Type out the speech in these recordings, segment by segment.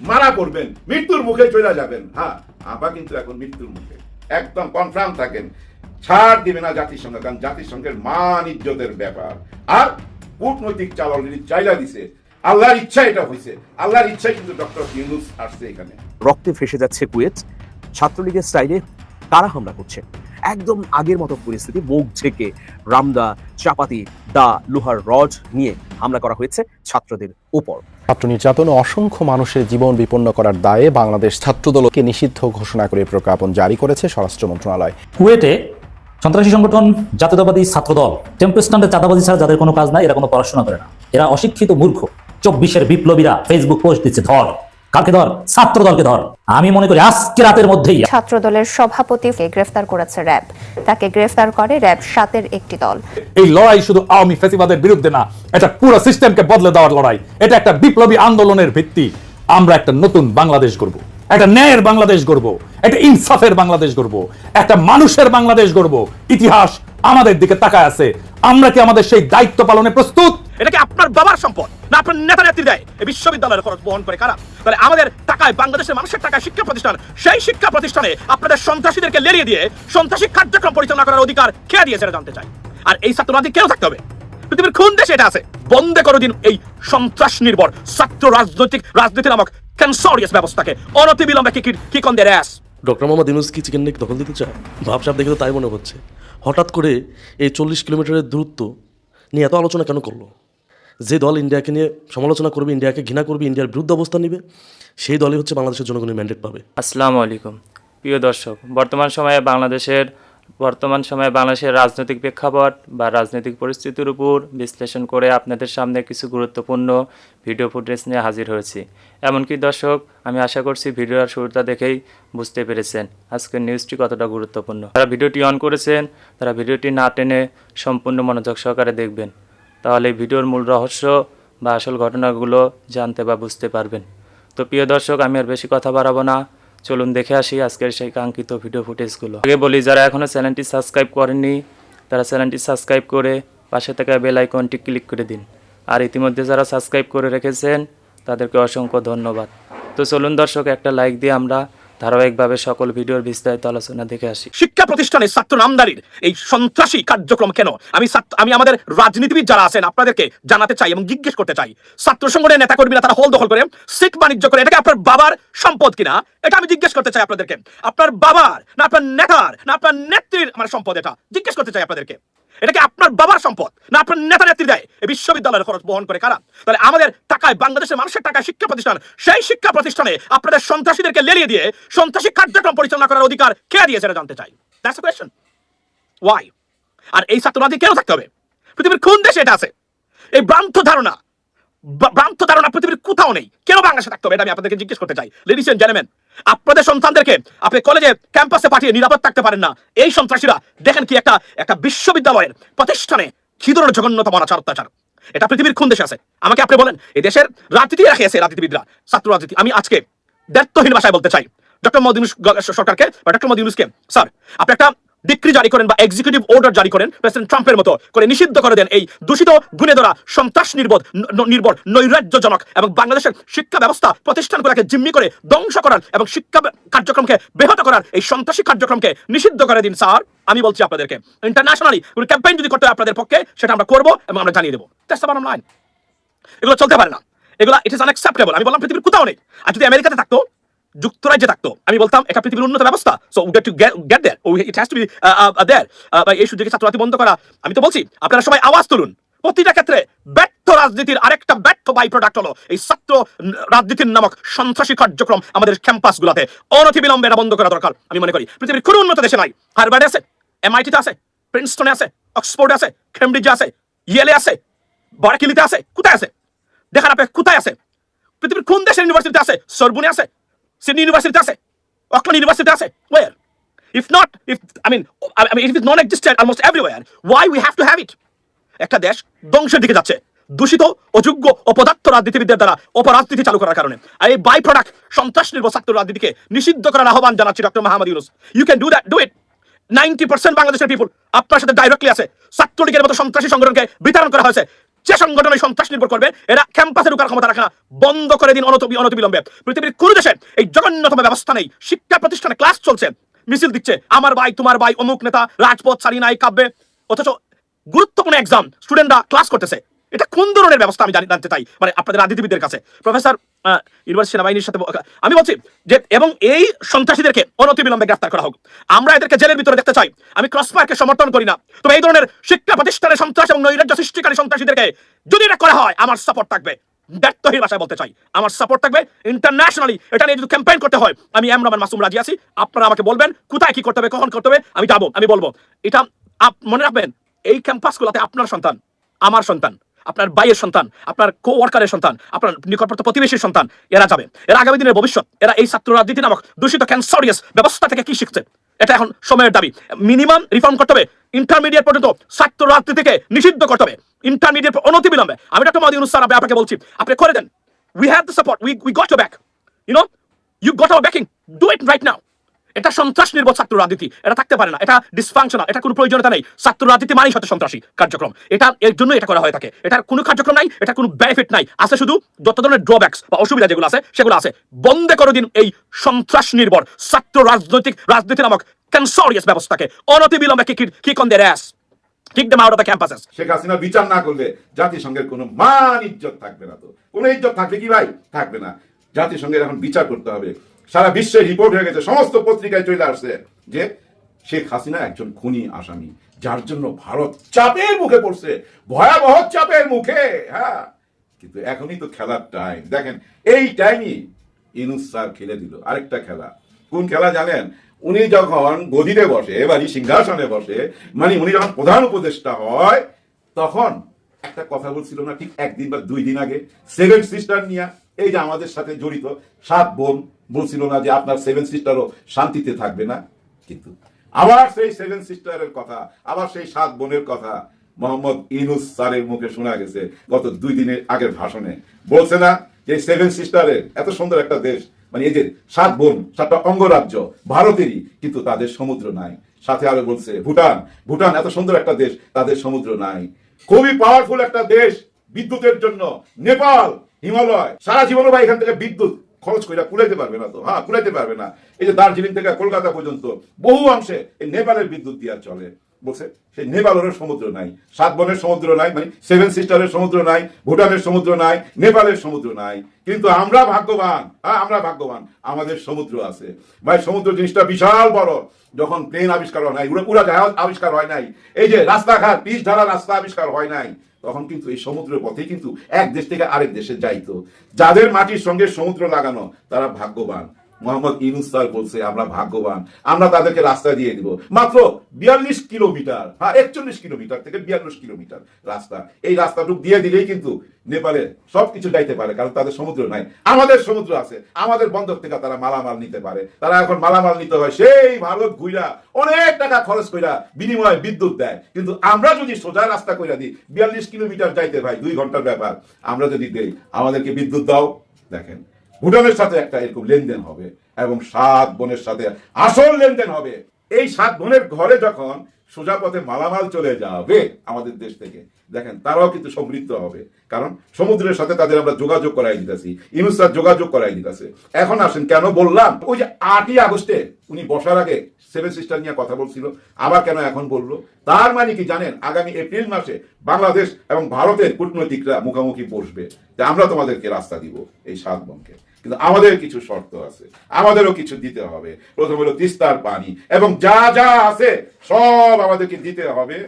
মারা পড়বেন, মৃত্যুর মুখে চলে যাবেন। হ্যাঁ আপা কিন্তু এখন মৃত্যুর মুখে। একদম কনফার্ম থাকেন। ছাড় দিবে না জাতিসংঘ, কারণ জাতিসংঘের মান ইজ্জতের ব্যাপার। আর কূটনৈতিক চাল চাইলা দিছে। আল্লাহর ইচ্ছা এটা হয়েছে আল্লাহর ইচ্ছাই কিন্তু ডক্টর ইউনুস আসছে এখানে। রক্তে ফেসে যাচ্ছে কুয়েত। ছাত্রলীগের স্টাইলে তারা হামলা করছে। একদম আগের মতো পরিস্থিতি, মুখ ঝেঁকে রামদা, চাপাতি, দা, লোহার রড নিয়ে হামলা করা হয়েছে ছাত্রদের উপর। ছাত্র নির্যাতন অসংখ্য মানুষের জীবন বিপন্ন করার দায়ে বাংলাদেশ ছাত্রদলকে নিষিদ্ধ ঘোষণা করে প্রজ্ঞাপন জারি করেছে স্বরাষ্ট্র মন্ত্রণালয়। কুয়েটে সন্ত্রাসী সংগঠন জাতীয়তাবাদী ছাত্রদল টেম্পোস্ট্যান্ডের চাঁদাবাজি ছাড়া যাদের কোনো কাজ নাই, এরা কোনো পড়াশোনা করে না। এরা অশিক্ষিত মূর্খ। চব্বিশের বিপ্লবীরা ফেসবুক পোস্ট দিচ্ছে, ধর। কালকে ধর ছাত্র দলকে ধর। আমি মনে করি আজকে রাতের মধ্যেই ছাত্রদলের সভাপতিকে গ্রেফতার করেছে র্যাব। তাকে গ্রেফতার করে র্যাব সাতের একটি দল। এই লড়াই শুধু আওয়ামী ফেসিবাদের বিরুদ্ধে না এটা পুরো সিস্টেমকে বদলে দেওয়ার লড়াই। এটা একটা বিপ্লবী আন্দোলনের ভিত্তি। আমরা একটা নতুন বাংলাদেশ গড়ব। একটা ন্যায়ের বাংলাদেশ গড়ব। একটা ইনসাফের বাংলাদেশ গড়ব। একটা মানুষের বাংলাদেশ গড়ব। ইতিহাস আমাদের দিকে তাকায় আছে। আমরা কি আমাদের সেই দায়িত্ব পালনে প্রস্তুত? এটা কি আপনার বাবার সম্পদ? না আপনার নেতা নেত্রী দেয়? এই বিশ্ববিদ্যালয়ের খরচ বহন করে কারা? তাহলে আমাদের টাকায় বাংলাদেশের মানুষের টাকায় শিক্ষা প্রতিষ্ঠান সেই শিক্ষা প্রতিষ্ঠানে আপনাদের সন্ত্রাসীদেরকে লেলিয়ে দিয়ে সন্ত্রাসী কার্যক্রম পরিচালনা করার অধিকার কে দিয়েছে এটা জানতে চাই? আর এই ছাত্ররাজি কেউ থাকতে হবে? পৃথিবীর কোন দেশে এটা আছে? বন্ধে করো দিন এই সন্ত্রাস নির্ভর ছাত্র রাজনৈতিক রাজনীতি নামক ক্যান্সারিয়াস ব্যবস্থাকে। অনতি বিলম্বে কি কি কন দের ডক্টর মোহাম্মদ ইউনুস কি চিকেন নেক দখল দিতে চায়? ভাবসাব দেখে তো তাই মনে হচ্ছে। হঠাৎ করে এই চল্লিশ কিলোমিটারের দূরত্ব নিয়ে এত আলোচনা কেন করল? যে দল ইন্ডিয়াকে নিয়ে সমালোচনা করবে, ইন্ডিয়াকে ঘৃণা করবে, ইন্ডিয়ার বিরুদ্ধে অবস্থান নেবে, সেই দলই হচ্ছে বাংলাদেশের জনগণের ম্যান্ডেট পাবে। আসসালামু আলাইকুম। প্রিয় দর্শক, বর্তমান সময়ে বাংলাদেশের বর্তমান সময়ে বাংলাদেশের রাজনৈতিক প্রেক্ষাপট বা রাজনৈতিক পরিস্থিতির উপর বিশ্লেষণ করে আপনাদের সামনে কিছু গুরুত্বপূর্ণ ভিডিও ফুটেজ নিয়ে হাজির হয়েছি। এমনকি দর্শক, আমি আশা করছি ভিডিওর শুরুটা দেখেই বুঝতে পেরেছেন আজকের নিউজটি কতটা গুরুত্বপূর্ণ। যারা ভিডিওটি অন করেছেন, তারা ভিডিওটি না টেনে সম্পূর্ণ মনোযোগ সহকারে দেখবেন। তাহলে ভিডিওর মূল রহস্য বা আসল ঘটনাগুলো জানতে বা বুঝতে পারবেন। তো প্রিয় দর্শক, আমি আর বেশি কথা বাড়াবো না। চলুন দেখে আসি আজকের সেই কাঙ্ক্ষিত ভিডিও ফুটেজগুলো আগে বলি, যারা এখনও চ্যানেলটি সাবস্ক্রাইব করেননি, তারা চ্যানেলটি সাবস্ক্রাইব করে পাশে থাকা বেল আইকনটি ক্লিক করে দিন। আর ইতিমধ্যে যারা সাবস্ক্রাইব করে রেখেছেন, তাদেরকে অসংখ্য ধন্যবাদ। তো চলুন দর্শক, একটা লাইক দিয়ে আমরা ধারাবাহিকভাবে সকল ভিডিওর বিস্তারিত আলোচনা দেখে আসি। শিক্ষা প্রতিষ্ঠানে ছাত্র নামদারির এই সন্ত্রাসী কার্যক্রম কেন? আমি আমি আমাদের রাজনীতিবিদ যারা আছেন, আপনাদেরকে জানাতে চাই এবং জিজ্ঞেস করতে চাই। ছাত্র সংগঠনের নেতা কর্মীরা তারা হল দখল করে সিট বাণিজ্য করে। এটাকে আপনার বাবার সম্পদ কিনা? এটা আমি জিজ্ঞেস করতে চাই আপনাদেরকে। আপনার বাবার না আপনার নেতার না আপনার নেত্রীর আমার সম্পদ এটা? জিজ্ঞেস করতে চাই আপনাদেরকে। এটা কি আপনার বাবার সম্পদ? না আপনার নেতা নেত্রী দেয়? এই বিশ্ববিদ্যালয়ের খরচ বহন করে কারা? তাহলে আমাদের টাকায়, বাংলাদেশের মানুষের টাকায় শিক্ষা প্রতিষ্ঠান, সেই শিক্ষা প্রতিষ্ঠানে আপনাদের সন্ত্রাসীদেরকে লেলিয়ে দিয়ে সন্ত্রাসী কার্যক্রম পরিচালনা করার অধিকার কে দিয়েছে এটা জানতে চাই? দ্যাটস ওয়াই আর এই ছাত্রবাদী কেন থাকতে হবে? পৃথিবীর কোন দেশে এটা আছে? এই ভ্রান্ত ধারণা ভ্রান্ত ধারণা পৃথিবীর কোথাও নেই। কেন বাংলাদেশে থাকতে হবে? এটা আমি আপনাদেরকে জিজ্ঞেস করতে চাই। লেডিস এন্ড জেন্টলম্যান আপনাদের সন্তানদেরকে আপনি কলেজে, ক্যাম্পাসে পাঠিয়ে নিরাপদ থাকতে পারেন না। এই সন্ত্রাসীরা, দেখেন কি একটা একটা বিশ্ববিদ্যালয়ের প্রতিষ্ঠানে কি ধরনের জঘন্যতম অনাচার অত্যাচার। এটা পৃথিবীর কোন দেশে আছে? আমাকে আপনি বলেন, এই দেশের রাজনীতি রাখে আছে রাজনীতিবিদরা, ছাত্র রাজনীতি। আমি আজকে দায়িত্বহীন ভাষায় বলতে চাই। ডক্টর মোদী সরকারকে বা ডক্টর মোদী স্যার, আপনি একটা ডিক্রি জারি করেন বা এক্সিকিউটিভ অর্ডার জারি করেন প্রেসিডেন্ট ট্রাম্পের মতো করে নিষিদ্ধ করে দেন এই দূষিত গুণে ধরা সন্ত্রাস নির্বোধ নির্ভর নৈরাজ্যজনক এবং বাংলাদেশের শিক্ষা ব্যবস্থা প্রতিষ্ঠানগুলোকে জিম্মি করে ধ্বংস করার এবং শিক্ষা কার্যক্রমকে ব্যাহত করার এই সন্ত্রাসী কার্যক্রমকে নিষিদ্ধ করে দিন, স্যার। আমি বলছি আপনাদেরকে ইন্টারন্যাশনালি ক্যাম্পেইন যদি করতে হয় আপনাদের পক্ষে, সেটা আমরা করব এবং আমরা জানিয়ে দেবো। দ্যাটস দ্য লাইন এগুলো চলতে পারে না। এগুলো ইট ইজ আনএক্সেপ্টেবল আমি বললাম পৃথিবীর কোথাও নেই। আর যদি আমেরিকাতে থাকতো যুক্তরাজ্যে থাকতো। আমি বলতাম, এটা পৃথিবীর উন্নত ব্যবস্থা। So get to get there oh it has to be there বা এই সুযোগে ছাত্রছাত্রী বন্ধ করা। আমি তো বলছি, আপনারা সবাই আওয়াজ তুলুন। প্রতিটা ক্ষেত্রে ব্যর্থ রাজনীতির আরেকটা ব্যর্থ বাই প্রোডাক্ট হলো এই ছাত্র রাজনীতির নামক সন্ত্রাসী কার্যক্রম আমাদের ক্যাম্পাসগুলোতে। অনতি বিলম্বে এটা বন্ধ করা দরকার, আমি মনে করি। পৃথিবীর কোনো উন্নত দেশে নাই। হারবার্ডে আছে এমআইটিতে আছে প্রিন্সটনে আছে অক্সফোর্ডে আছে কেমব্রিজে আছে ইয়েলে আছে বারাকিলিতে আছে, কোথায় আছে? দেখান আপনি কোথায় আছে? পৃথিবীর কোন দেশের ইউনিভার্সিটিতে আছে? সরবুনে আছে সিডনি ইউনিভার্সিটিতে আছে। অকল্যান্ড ইউনিভার্সিটিতে আছে। If not if I mean I mean if it non existed almost everywhere why we have to have it একটা দেশ ধ্বংসের দিকে যাচ্ছে। দূষিত অযোগ্য অপদার্থ রাজনীতিবিদদের দ্বারা অপরাজনীতি চালু করার কারণে। আর এই বাই প্রোডাক্ট সন্ত্রাস নির্ভর ছাত্র রাজনীতিকে নিষিদ্ধ করার আহ্বান জানাচ্ছি doctor Mahmud Yunus you can do that do it ninety percent বাংলাদেশের পিপুল আপনার সাথে ডাইরেক্টলি আছে। ছাত্রলীগের মতো সন্ত্রাসী সংগঠনকে বিতরণ করা হয়েছে। যে সংগঠন সন্ত্রাস নির্ভর করবে, এরা ক্যাম্পাসে ঢুকার ক্ষমতা রাখে না। বন্ধ করে দিন অনতবি, অনতবিলম্বে। পৃথিবীর কোনো দেশে এই জঘন্যতম ব্যবস্থা নেই। শিক্ষা প্রতিষ্ঠানে ক্লাস চলছে। মিছিল দিচ্ছে, আমার ভাই, তোমার ভাই, অমুক নেতা, রাজপথ সারি নাই কাব্যে অথচ গুরুত্বপূর্ণ এক্সাম স্টুডেন্টরা ক্লাস করতেছে। এটা কোন ধরনের ব্যবস্থা আমি জানি- জানতে চাই মানে আপনাদের রাজনীতিবিদদের কাছে? প্রফেসর ইউনিভার্সিটি সেনাবাহিনীর সাথে আমি বলছি যে, এবং এই সন্ত্রাসীদেরকে অনতিবিলম্বে গ্রেফতার করা হোক। আমরা এদেরকে জেলের ভিতরে দেখতে চাই। আমি ক্রসফায়ারকে সমর্থন করি না। তবে এই ধরনের শিক্ষা প্রতিষ্ঠানের সন্ত্রাস এবং নৈরাজ্য সৃষ্টিকারী সন্ত্রাসীদেরকে যদি এটা করা হয়, আমার সাপোর্ট থাকবে। ব্যর্থহীন ভাষায় বলতে চাই। আমার সাপোর্ট থাকবে ইন্টারন্যাশনালি এটা নিয়ে যদি ক্যাম্পেইন করতে হয়, আমি এম রহমান মাসুম রাজি আছি। আপনারা আমাকে বলবেন, কোথায় কি করতে হবে, কখন করতে হবে, আমি যাব, আমি বলব। এটা মনে রাখবেন, এই ক্যাম্পাসগুলোতে আপনার সন্তান, আমার সন্তান। আপনার ভাইয়ের সন্তান, আপনার কো ওয়ার্কারের সন্তান, আপনার নিকটবর্তী প্রতিবেশীর সন্তান, এরা যাবে। এরা আগামী দিনের ভবিষ্যৎ, এরা এই ছাত্র রাজনীতি নামক দূষিত ক্যান্সারিয়াস ব্যবস্থা থেকে কি শিখছে? এটা এখন সময়ের দাবি। মিনিমাম রিফর্ম করতে হবে। ইন্টারমিডিয়েট পর্যন্ত ছাত্র রাজনীতিকে নিষিদ্ধ করতে হবে। ইন্টারমিডিয়েট অনতি বিলম্বে। আমি ডক্টর মাদি স্যার আপনি আপনাকে বলছি, আপনি করে দেন। We have the support we we got back you know you got our backing do it right now এটা সন্ত্রাস নির্ভর ছাত্র রাজনীতি। এটা থাকতে পারে না। এটা ডিসফাংশনাল এটা কোনো প্রয়োজনীয়তা নেই। ছাত্র রাজনীতি মানেই হচ্ছে সন্ত্রাসী কার্যক্রম। এটা এর জন্য এটা করা হয়ে থাকে। এটার কোনো কার্যক্রম নাই, এটা কোনো বেনিফিট নাই। আছে শুধু যত ধরনের ড্রব্যাকস বা অসুবিধা যেগুলো আছে, সেগুলো আছে। বন্ধে করে দিন এই সন্ত্রাস নির্ভর, ছাত্র রাজনৈতিক রাজনীতি নামক ক্যান্সারিয়াস ব্যবস্থাকে। অনতি বিলম্বে কি কি কন দের as kick them out of the campuses Sheikh Hasina বিচার না করলে জাতিসংঘের কোনো মান ইজ্জত থাকবে না তো। কোনো ইজ্জত থাকবে কি ভাই? থাকবে না। জাতিসংঘের এখন বিচার করতে হবে। সারা বিশ্বে রিপোর্ট হয়ে গেছে, সমস্ত পত্রিকায় চলে আসছে যে শেখ হাসিনা একজন খুনি আসামি, যার জন্য ভারত চাপের মুখে পড়ছে, ভয়াবহ চাপের মুখে হ্যাঁ। কিন্তু এখনই তো খেলার টাইম দেখেন, এই টাইমই ইনুস স্যার খেলে দিল। আরেকটা খেলা। কোন খেলা জানেন? উনি যখন গদিতে বসে, এবারই সিংহাসনে বসে মানে উনি যখন প্রধান উপদেষ্টা হয়, তখন একটা কথা বলছিল না ঠিক একদিন বা দুই দিন আগে সেভেন সিস্টার নিয়ে, এই যে আমাদের সাথে জড়িত সাত বোন বলছিল না যে আপনার সেভেন সিস্টারও শান্তিতে থাকবে না। কিন্তু আবার সেই সেভেন সিস্টারের কথা, আবার সেই সাত বোনের কথা মোহাম্মদ ইনুস স্যারের মুখে শোনা গেছে গত দুই দিনের আগের ভাষণে। বলছে না যে সেভেন সিস্টারের এত সুন্দর একটা দেশ মানে এই যে সাত বোন, সাতটা অঙ্গরাজ্য ভারতেরই, কিন্তু তাদের সমুদ্র নাই। সাথে আরও বলছে, ভুটান ভুটান এত সুন্দর একটা দেশ, তাদের সমুদ্র নাই। খুবই পাওয়ারফুল একটা দেশ বিদ্যুতের জন্য। নেপাল, হিমালয়, সারা জীবনও বা এখান থেকে বিদ্যুৎ খরচ করে কুলাইতে পারবে না তো। হ্যাঁ কুলাইতে পারবে না। এই যে দার্জিলিং থেকে কলকাতা পর্যন্ত বহু অংশে এই নেপালের বিদ্যুৎ দিয়া চলে। বলছে, সেই নেপালের সমুদ্র নাই। সাত বনের সমুদ্র নাই মানে সেভেন সিস্টারের সমুদ্র নাই, ভুটানের সমুদ্র নাই, নেপালের সমুদ্র নাই। কিন্তু আমরা ভাগ্যবান হ্যাঁ আমরা ভাগ্যবান। আমাদের সমুদ্র আছে। ভাই, সমুদ্র জিনিসটা বিশাল বড়। যখন প্লেন আবিষ্কার হয় নাই, উড়া জাহাজ আবিষ্কার হয় নাই। এই যে রাস্তাঘাট, পিচ ধারা রাস্তা আবিষ্কার হয় নাই। তখন কিন্তু এই সমুদ্রের পথে কিন্তু এক দেশ থেকে আরেক দেশে যাইতো। যাদের মাটির সঙ্গে সমুদ্র লাগানো, তারা ভাগ্যবান। মোহাম্মদ ইনুস স্যার বলছে, আমরা ভাগ্যবান। আমরা তাদেরকে রাস্তা দিয়ে দিব। মাত্র বিয়াল্লিশ কিলোমিটার হ্যাঁ একচল্লিশ কিলোমিটার থেকে বিয়াল্লিশ কিলোমিটার রাস্তা। এই রাস্তাটুক দিয়ে দিলেই কিন্তু নেপালে সবকিছু যাইতে পারে, কারণ তাদের সমুদ্র নাই। আমাদের সমুদ্র আছে, আমাদের বন্দর থেকে তারা মালামাল নিতে পারে। তারা এখন মালামাল নিতে হয়, সেই ভারত ঘুইরা অনেক টাকা খরচ কইরা বিনিময়ে বিদ্যুৎ দেয়। কিন্তু আমরা যদি সোজা রাস্তা কইরা দিই, বিয়াল্লিশ কিলোমিটার যাইতে ভাই দুই ঘণ্টার ব্যাপার। আমরা যদি দেই, আমাদেরকে বিদ্যুৎ দাও। দেখেন, ভুটানের সাথে একটা এরকম লেনদেন হবে, এবং সাত বোনের সাথে আসল লেনদেন হবে। এই সাত বোনের ঘরে যখন সোজা পথে মালামাল চলে যাবে আমাদের দেশ থেকে। দেখেন, তারাও কিন্তু সমৃদ্ধ হবে। কারণ সমুদ্রের সাথে তাদের আমরা যোগাযোগ করাই দিতেছি, ইনুসার যোগাযোগ করাই দিতেছে। এখন আসেন, কেন বললাম? ওই যে আটই আগস্টে উনি বসার আগে সেভেন সিস্টার নিয়ে কথা বলছিল, আবার কেন এখন বলল? তার মানে কি জানেন, আগামী এপ্রিল মাসে বাংলাদেশ এবং ভারতের কূটনৈতিকরা মুখোমুখি বসবে। যে আমরা তোমাদেরকে রাস্তা দিব এই সাত বোনকে। কিন্তু আমাদের কিছু শর্ত আছে। আমাদেরও কিছু দিতে হবে। প্রথম হলো তিস্তার পানি এবং যা যা আছে সব আমাদেরকে দিতে হবে।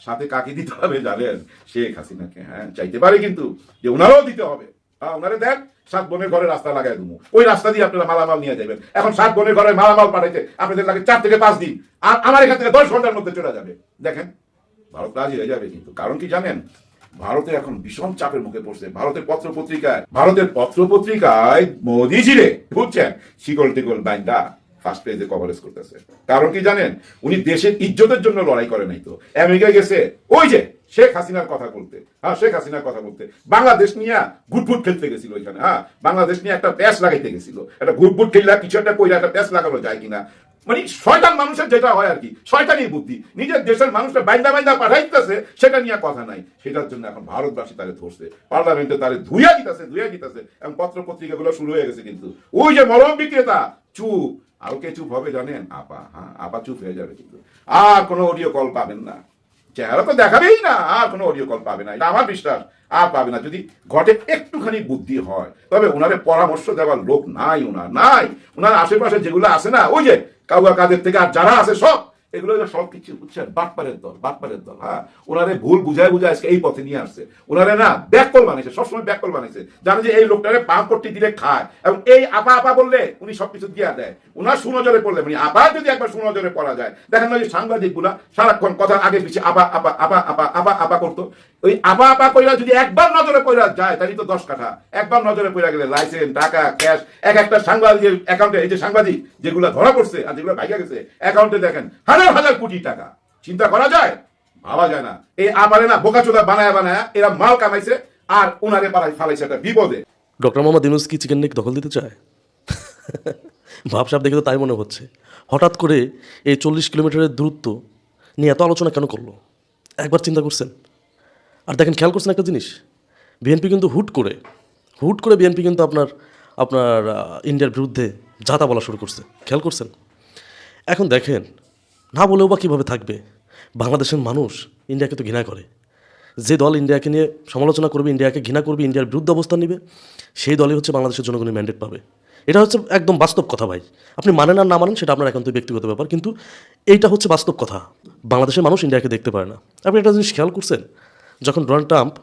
সাথে কাকে দিতে হবে জানেন? শেখ হাসিনাকে হ্যাঁ? চাইতে পারে কিন্তু যে ওনারাও দিতে হবে। হ্যাঁ ওনারে দেখ সাত বোনের ঘরে রাস্তা লাগাই দেবো। ওই রাস্তা দিয়ে আপনারা মালামাল নিয়ে যাবেন। এখন সাত বোনের ঘরে মালামাল পাঠাইতে আপনাদের লাগে চার থেকে পাঁচ দিন। আর আমার এখান থেকে দশ ঘণ্টার মধ্যে চলে যাবে। দেখেন, ভারত রাজি হয়ে যাবে কিন্তু। কারণ কি জানেন? ভারতে এখন ভীষণ চাপের মুখে পড়ছে। ভারতের পত্র পত্রিকায় ভারতের পত্র পত্রিকায় মোদিজিরে বুঝছেন শিকল টিকল বাইন্দা ফার্স্ট পেজে কভারেজ করতেছে। কারণ কি জানেন? উনি দেশের ইজ্জতের জন্য লড়াই করে নাই তো। আমেরিকায় গেছে, ওই যে শেখ হাসিনার কথা বলতে। হ্যাঁ শেখ হাসিনার কথা বলতে। বাংলাদেশ নিয়ে ঘুটঘুট খেলতে গেছিল ওইখানে। হ্যাঁ বাংলাদেশ নিয়ে একটা প্যাস লাগাইতে গেছিল। একটা ঘুটঘুট খেললা কিছু একটা কইরা একটা প্যাস লাগানো যায় কিনা? মানে শয়তান মানুষের যেটা হয় আর কি, শয়তানির বুদ্ধি। নিজের দেশের মানুষটা বাইন্দা বাইন্দা পাঠাইতেছে, সেটা নিয়ে কথা নাই। সেটার জন্য এখন ভারতবাসী তারে ধরছে। পার্লামেন্টে তারে ধুইয়া দিতেছে ধুইয়া দিতেছে। এবং পত্র পত্রিকাগুলো শুরু হয়ে গেছে কিন্তু। ওই যে মরম বিক্রেতা, চুপ। আর কে চুপ হবে জানেন? আপা হ্যাঁ আপা চুপ হয়ে যাবে কিন্তু। আর কোনো অডিও কল পাবেন না। চেহারা তো দেখাবেই না, আর কোনো অডিও কল পাবে না। এটা আমার বিশ্বাস, আর পাবে না। যদি ঘটে একটুখানি বুদ্ধি হয়, তবে ওনারে পরামর্শ দেওয়ার লোক নাই ওনার নাই। ওনার আশেপাশে যেগুলো আছে না, ওই যে কাউয়া কাদের থেকে আর যারা আছে সব এগুলো সব কিছু, বুঝছেন? বাটপারের দল বাটপারের দল হ্যাঁ? ওনারে ভুল বুঝায় বুঝায় আজকে এই পথে নিয়ে আসছে। ওনারে না ব্যাককল বানাইছে সবসময় ব্যাককল বানাইছে জানে যে এই লোকটারে পা কোটি দিলে খায়। এবং এই আপা আপা বললে উনি সবকিছু দিয়া দেয়। ওনার সুনজরে পড়লে মানে আপা যদি একবার সুনজরে পড়া যায়, দেখেন না যে সাংবাদিকগুলা সারাক্ষণ কথা আগে পিছিয়ে আপা আপা আপা আপা আপা আপা করতো। ওই আপা আপা কইরা যদি একবার নজরে পড়া যায়, তাহলে তো দশ কাঠা। একবার নজরে পড়া গেলে লাইসেন্স টাকা ক্যাশ এক একটা সাংবাদিকের অ্যাকাউন্টে এই যে সাংবাদিক, যেগুলো ধরা পড়ছে আর যেগুলো ভাইয়া গেছে অ্যাকাউন্টে দেখেন, হাজার হাজার কোটি টাকা। চিন্তা করা যায়? ভাবা যায় না। এই আবারে না বোকাচোদা বানায় বানায় এরা মাল কামাইছে আর উনারে পাড়ায় ফালাইছে একটা বিপদে। ডক্টর মোহাম্মদ ইউনুস কি চিকেন নেক দখল দিতে চায়? ভাবসাব দেখে তো তাই মনে হচ্ছে। হঠাৎ করে এই চল্লিশ কিলোমিটারের দূরত্ব নিয়ে এত আলোচনা কেন করল? একবার চিন্তা করছেন? আর দেখেন খেয়াল করছেন একটা জিনিস? বিএনপি কিন্তু হুট করে হুট করে বিএনপি কিন্তু আপনার আপনার ইন্ডিয়ার বিরুদ্ধে যাতা বলা শুরু করছে। খেয়াল করছেন? এখন দেখেন, না বলেও বা কীভাবে থাকবে? বাংলাদেশের মানুষ ইন্ডিয়াকে তো ঘৃণা করে। যে দল ইন্ডিয়াকে নিয়ে সমালোচনা করবে ইন্ডিয়াকে ঘৃণা করবে ইন্ডিয়ার বিরুদ্ধে অবস্থান নেবে, সেই দলই হচ্ছে বাংলাদেশের জনগণের ম্যান্ডেট পাবে। এটা হচ্ছে একদম বাস্তব কথা ভাই। আপনি মানেন আর না মানেন সেটা আপনার একান্ত ব্যক্তিগত ব্যাপার, কিন্তু এইটা হচ্ছে বাস্তব কথা। বাংলাদেশের মানুষ ইন্ডিয়াকে দেখতে পারে না। আপনি একটা জিনিস খেয়াল করছেন? যখন ডোনাল্ড ট্রাম্প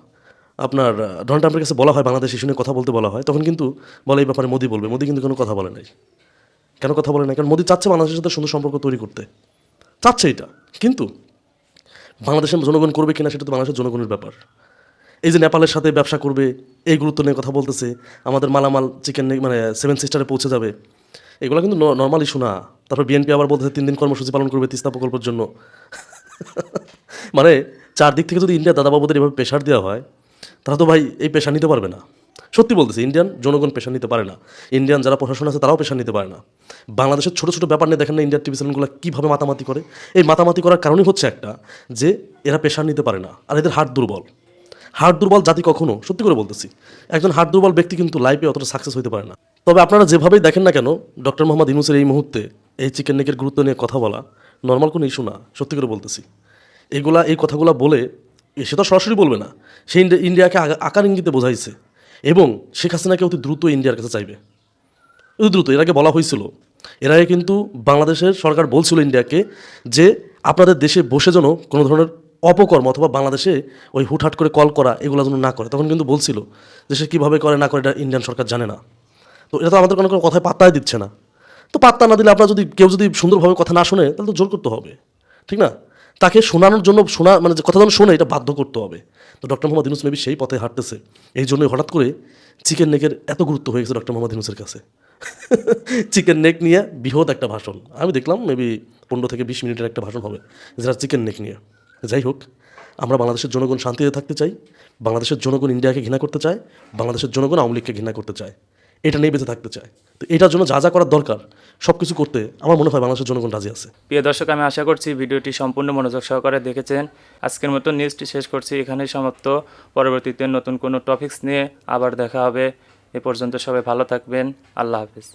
আপনার ডোনাল্ড ট্রাম্পের কাছে বলা হয়, বাংলাদেশ ইস্যু নিয়ে কথা বলতে বলা হয়, তখন কিন্তু বলে এই ব্যাপারে মোদি বলবে। মোদি কিন্তু কোনো কথা বলে নাই। কেন কথা বলে নাই? কারণ মোদি চাচ্ছে বাংলাদেশের সাথে সুন্দর সম্পর্ক তৈরি করতে। চাচ্ছে এটা। কিন্তু বাংলাদেশের জনগণ করবে কিনা সেটা তো বাংলাদেশের জনগণের ব্যাপার। এই যে নেপালের সাথে ব্যবসা করবে, এই গুরুত্ব নিয়ে কথা বলতেছে, আমাদের মালামাল চিকেন মানে সেভেন সিস্টারে পৌঁছে যাবে, এগুলো কিন্তু নর্মাল ইস্যু না। তারপর বিএনপি আবার বলতেছে, তিন দিন কর্মসূচি পালন করবে তিস্তা প্রকল্পের জন্য। মানে চারদিক থেকে যদি ইন্ডিয়া দাদাবাবুদের এভাবে প্রেশার দেওয়া হয়, তারা তো ভাই এই পেশা নিতে পারবে না। সত্যি বলতেছি ইন্ডিয়ান জনগণ পেশা নিতে পারে না। ইন্ডিয়ান যারা প্রশাসন আছে, তারাও পেশা নিতে পারে না। বাংলাদেশের ছোটো ছোটো ব্যাপার নিয়ে দেখেন না ইন্ডিয়ার টিভি চ্যানেলগুলো কীভাবে মাতামাতি করে? এই মাতামাতি করার কারণই হচ্ছে একটা, যে এরা পেশা নিতে পারে না, আর এদের হার্ট দুর্বল। হার্ট দুর্বল জাতি কখনো, সত্যি করে বলতেছি, একজন হার্ট দুর্বল ব্যক্তি কিন্তু লাইফে অতটা সাকসেস হতে পারে না। তবে আপনারা যেভাবেই দেখেন না কেন ডক্টর মোহাম্মদ ইউনুসের এই মুহূর্তে এই চিকেন নেকের গুরুত্ব নিয়ে কথা বলা নর্মাল কোনো ইস্যু না, সত্যি করে বলতেছি। এগুলা, এই কথাগুলো বলে সে তো সরাসরি বলবে না। সে ইন্ডিয়াকে আকার ইঙ্গিতে বোঝাইছে। এবং শেখ হাসিনাকে অতি দ্রুত ইন্ডিয়ার কাছে চাইবে। অতি দ্রুত, এর আগে বলা হয়েছিল। এর আগে কিন্তু বাংলাদেশের সরকার বলছিল ইন্ডিয়াকে যে আপনাদের দেশে বসে যেন কোনো ধরনের অপকর্ম অথবা বাংলাদেশে ওই হুটহাট করে কল করা, এগুলো যেন না করে। তখন কিন্তু বলছিল যে সে কীভাবে করে, না করে, এটা ইন্ডিয়ান সরকার জানে না। তো এটা তো আমাদের কোনো কোনো কথায় পাত্তাই দিচ্ছে না। তো পাত্তা না দিলে আপনার যদি, কেউ যদি সুন্দরভাবে কথা না শোনে, তাহলে তো জোর করতে হবে। ঠিক না? তাকে শোনানোর জন্য শোনা মানে যে কথা যেন শোনে, এটা বাধ্য করতে হবে। তো ডক্টর মোহাম্মদ ইউনুস মেবি সেই পথে হাঁটতেছে। এই জন্যই হঠাৎ করে চিকেন নেকের এত গুরুত্ব হয়ে গেছে ডক্টর মোহাম্মদ ইউনুসের কাছে। চিকেন নেক নিয়ে বৃহৎ একটা ভাষণ। আমি দেখলাম মেবি পনেরো থেকে বিশ মিনিটের একটা ভাষণ হবে, যেটা চিকেন নেক নিয়ে। যাই হোক, আমরা বাংলাদেশের জনগণ শান্তিতে থাকতে চাই, বাংলাদেশের জনগণ ইন্ডিয়াকে ঘৃণা করতে চায়, বাংলাদেশের জনগণ আওয়ামী লীগকে ঘৃণা করতে চায়। এটা নিয়ে বেঁচে থাকতে চায়। তো এটার জন্য যা যা করার দরকার সব কিছু করতে আমার মনে হয় বাংলাদেশের জনগণ রাজি আছে। প্রিয় দর্শক, আমি আশা করছি ভিডিওটি সম্পূর্ণ মনোযোগ সহকারে দেখেছেন। আজকের মতো নিউজটি শেষ করছি, এখানেই সমাপ্ত। পরবর্তীতে নতুন কোনো টপিক্স নিয়ে আবার দেখা হবে। এ পর্যন্ত সবাই ভালো থাকবেন। আল্লাহ হাফিজ।